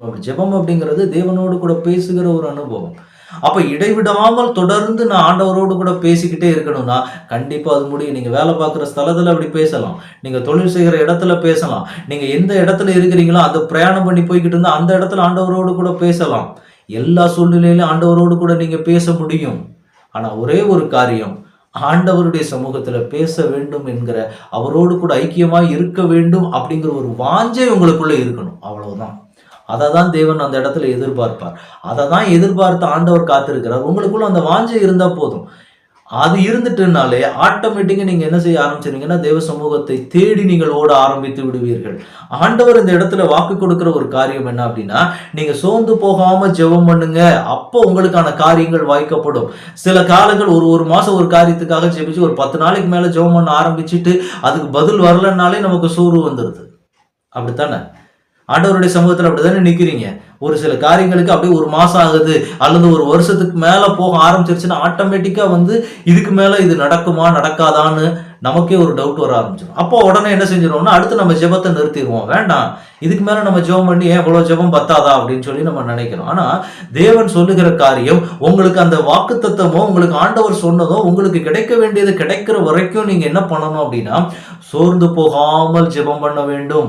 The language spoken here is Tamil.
ஜெபம் அப்படிங்கிறது தேவனோடு கூட பேசுகிற ஒரு அனுபவம். அப்ப இடைவிடாமல் தொடர்ந்து நான் ஆண்டவரோடு கூட பேசிக்கிட்டே இருக்கணும்னா கண்டிப்பா அது முடியும். நீங்க வேலை பார்க்குற ஸ்தலத்துல அப்படி பேசலாம். நீங்க தொழில் செய்கிற இடத்துல பேசலாம். நீங்க எந்த இடத்துல இருக்கிறீங்களோ அந்த பிரயாணம் பண்ணி போய்கிட்டு இருந்தா அந்த இடத்துல ஆண்டவரோடு கூட பேசலாம். எல்லா சூழ்நிலையிலும் ஆண்டவரோடு கூட நீங்க பேச முடியும். ஆனா ஒரே ஒரு காரியம் ஆண்டவருடைய சமூகத்துல பேச வேண்டும் என்கிற அவரோடு கூட ஐக்கியமாக இருக்க வேண்டும் அப்படிங்கிற ஒரு வாஞ்சை உங்களுக்குள்ள இருக்கணும். அவ்வளவுதான். அதை தான் தேவன் அந்த இடத்துல எதிர்பார்ப்பார். அதை தான் எதிர்பார்த்து ஆண்டவர் காத்திருக்கிறார். உங்களுக்குள்ள அந்த வாஞ்சை இருந்தால் போதும். அது இருந்துட்டுனாலே ஆட்டோமேட்டிக்காக நீங்கள் என்ன செய்ய ஆரம்பிச்சிருங்கன்னா தேவ சமூகத்தை தேடி நீங்கள் ஓட ஆரம்பித்து விடுவீர்கள். ஆண்டவர் இந்த இடத்துல வாக்கு கொடுக்கிற ஒரு காரியம் என்ன அப்படின்னா நீங்கள் சோர்ந்து போகாமல் ஜெபம் பண்ணுங்க. அப்போ உங்களுக்கான காரியங்கள் வாய்க்கப்படும். சில காலங்கள் ஒரு ஒரு மாதம் ஒரு காரியத்துக்காக ஜெபிச்சு ஒரு பத்து நாளைக்கு மேலே ஜெபம் பண்ண ஆரம்பிச்சுட்டு அதுக்கு பதில் வரலன்னாலே நமக்கு சோறு வந்துடுது அப்படித்தானே? ஆண்டவருடைய சமூகத்தில் அப்படிதானே நிக்கிறீங்க? ஒரு சில காரியங்களுக்கு அப்படியே ஒரு மாசம் ஆகுது அல்லது ஒரு வருஷத்துக்கு மேல போக ஆரம்பிச்சிருச்சுன்னா ஆட்டோமேட்டிக்கா வந்து இதுக்கு மேல இது நடக்குமா நடக்காதான்னு நமக்கே ஒரு டவுட் வர ஆரம்பிச்சிடும் அப்போ உடனே என்ன செஞ்சிருவோம்னா அடுத்து நம்ம ஜெபத்தை நிறுத்திடுவோம். வேண்டாம் இதுக்கு மேல நம்ம ஜெபம் பண்ணி ஏன் இவ்வளவு ஜெபம் பத்தாதா அப்படின்னு சொல்லி நம்ம நினைக்கிறோம். ஆனா தேவன் சொல்லுகிற காரியம் உங்களுக்கு அந்த வாக்கு தத்தமோ உங்களுக்கு ஆண்டவர் சொன்னதோ உங்களுக்கு கிடைக்க வேண்டியது கிடைக்கிற வரைக்கும் நீங்க என்ன பண்ணணும் அப்படின்னா சோர்ந்து போகாமல் ஜெபம் பண்ண வேண்டும்.